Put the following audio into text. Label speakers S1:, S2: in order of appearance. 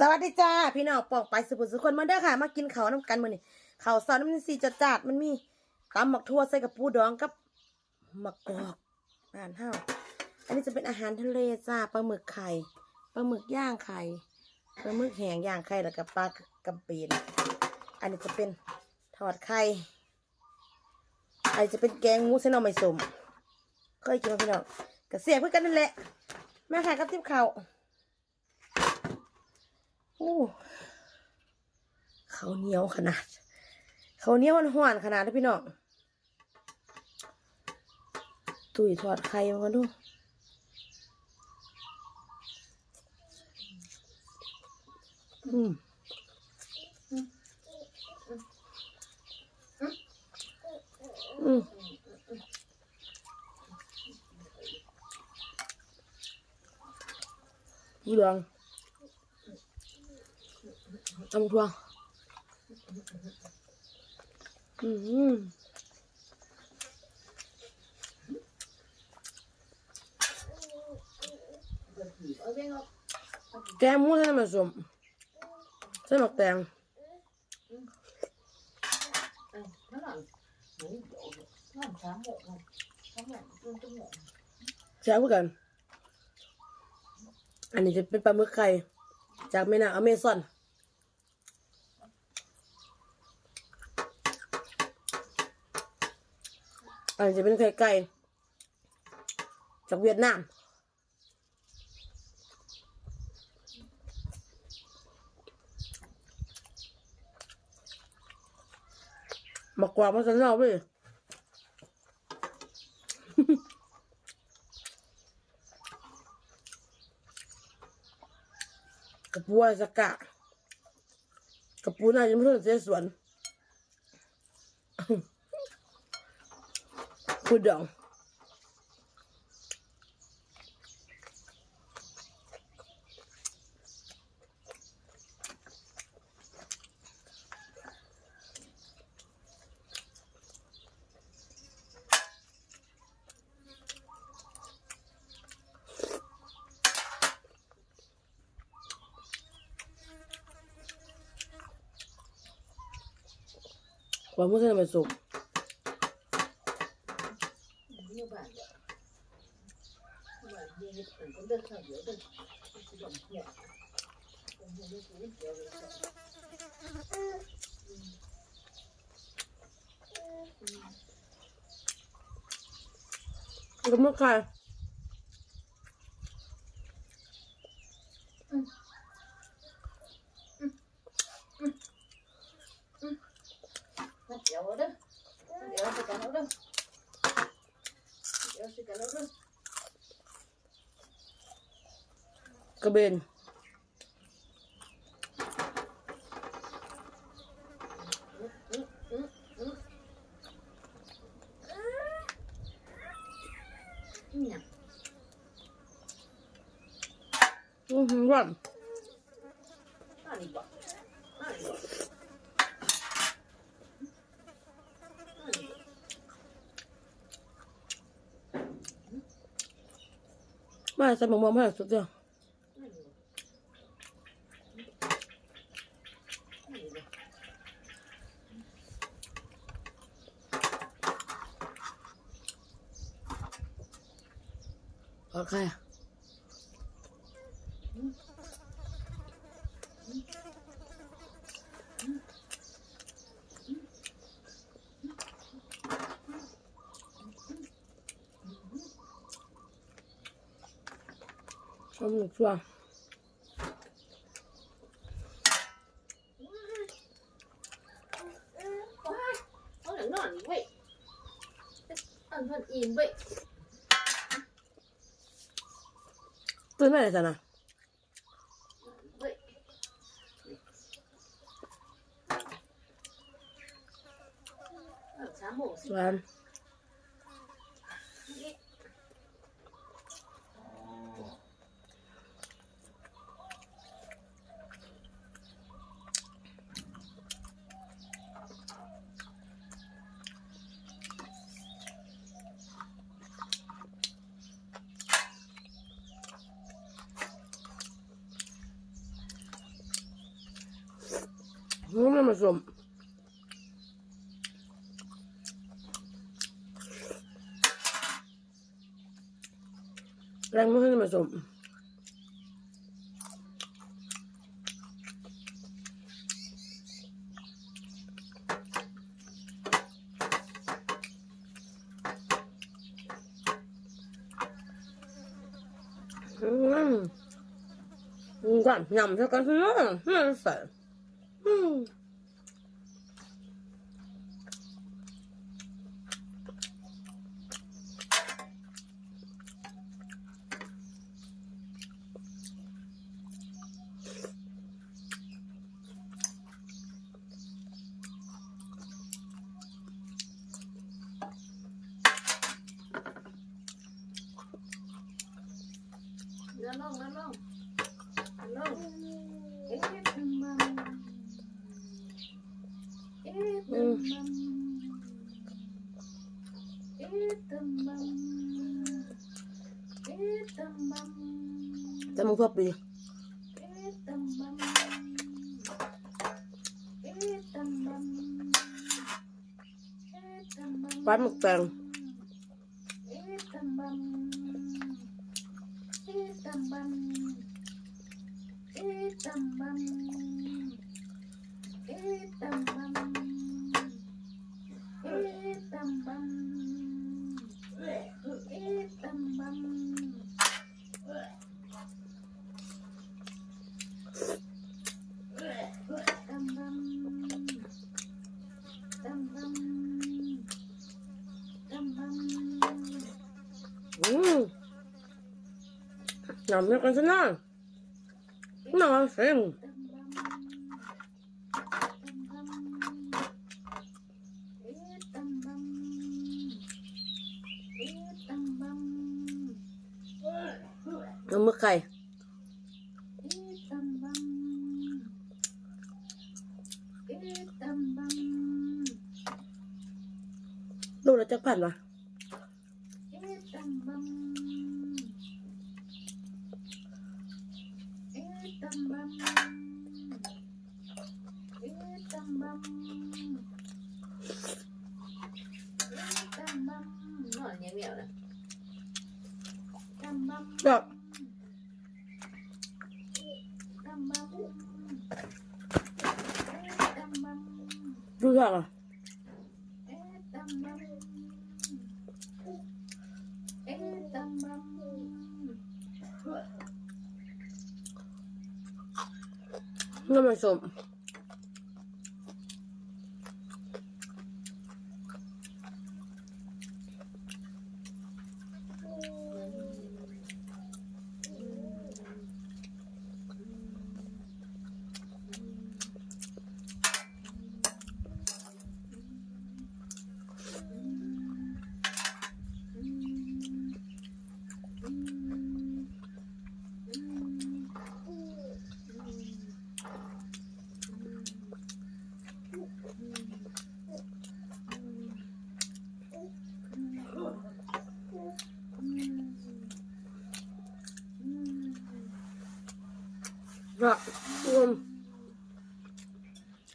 S1: สวัสดีจ้าพี่น้องปองไปสุภุสุคนมาเด้อค่ะ มากินเขาน้ำกันมือนี้ข้าซอยน้ำมันสีจัดจาดๆมันมีตำหมักทั่วใส่กับปูดองกับหมะกอกอาหารห้าวอันนี้จะเป็นอาหารทะเลจ้าปลาหมึกไข่ปลาหมึกย่างไข่ปลาหมึกแห้งย่างไข่แล้วก็ปลากำปีนอันนี้จะเป็นทอดไข่อันนี้จะเป็นแกงหมูเส้นน่อไม้ส้มเคยกินมาพี่น้องกระเสียบเพื่อกันนั่นแหละแม่ค่ะกับทิพข้า โอ้ข้าเหนียวขนาด เขาเหนียวมันหวนขนาดนะพี่น้องตุ๋ยทอดไข่มากันดูอืมอืมเหลือง ตำทั่วอืมแกงมูใส่น้ำมันส้มใส่หมักแตงแซ่บเหมือนกัน อันนี้จะเป็นปลาหมึกไข่จากแม่น้ำอเมซอน อันนี้จะเป็นไข่ไก่จากเวียดนามมากกว่ามาสันเราเว้ยกระปูอะไรสักกะกระปูน่าจะไม่ใช่เสียส่วน พูดดองความมุ่งมั่นมันสุ กกับมือไข่
S2: เดี๋ยวเด้อเดี๋ยวสิกันเอาเด้อเดี๋ยวสิกันเอาเด้อก
S1: ระเบน
S2: เนี่ย
S1: อือหือหวาน
S2: อันนี้บ่อันนี้บ่อันนี้บ่
S1: มาใส่หมกม่วงมาสุดเดียว
S2: อันนี้บ่อันนี้บ่
S1: ท อดไข่ชมหนุกชัว
S2: เอาหนังนอนนี่เว้ยอันเพิ่นอิ่มเว้ย
S1: ตื่นมาเลยจ้ะนะ
S2: เว้ยเอาสามโมงสิ
S1: หวาน
S2: เมั
S1: นม่ผสมแรงม่ให้ผสมอืมก่อนยำเท่ากันเนาะน่ใส่ อืม
S2: เดินลงเดินลงเดินลงเอ๊ะตึมบัม เอ๊ะตึมบัมเอ๊ะตึมบัมเอ๊ะตึมบัม
S1: แต่มึงชอบดี
S2: เอ๊ะตึมบัมเอ๊ะตึมบัมเอ๊ะตึมบัม
S1: ปลาหมึกแตง
S2: เอ๊ะตึมบัมเอ๊ะตึมบัมเอ๊ะตึมบัมเอ๊ะตึมบัมเอ๊ะตึม บัมเอ๊ะตึมบัมตึมบัมตึมบัมตึมบัม
S1: อืมยำเท่ากันซะหน่อยน่าเซ็ง
S2: ตึมบัมตึมบัมเอ๊ะตึมบัมเอ๊ะตึมบัม
S1: น้ำมึกไข่
S2: เอ๊ะตึมบัมเอ๊ะตึมบัม
S1: ลูกละจักพันวะ
S2: ตึมบัมเอ๊ะตึมบัมเอ๊ะตึมบัมเอ๊ะตึมบัมนอนยังเหนียวนะตึมบัม
S1: แบบดูยากอะ
S2: เอ๊ะตึมบัมเอ๊ะตึมบัม
S1: น้ำมันสม ก็รวม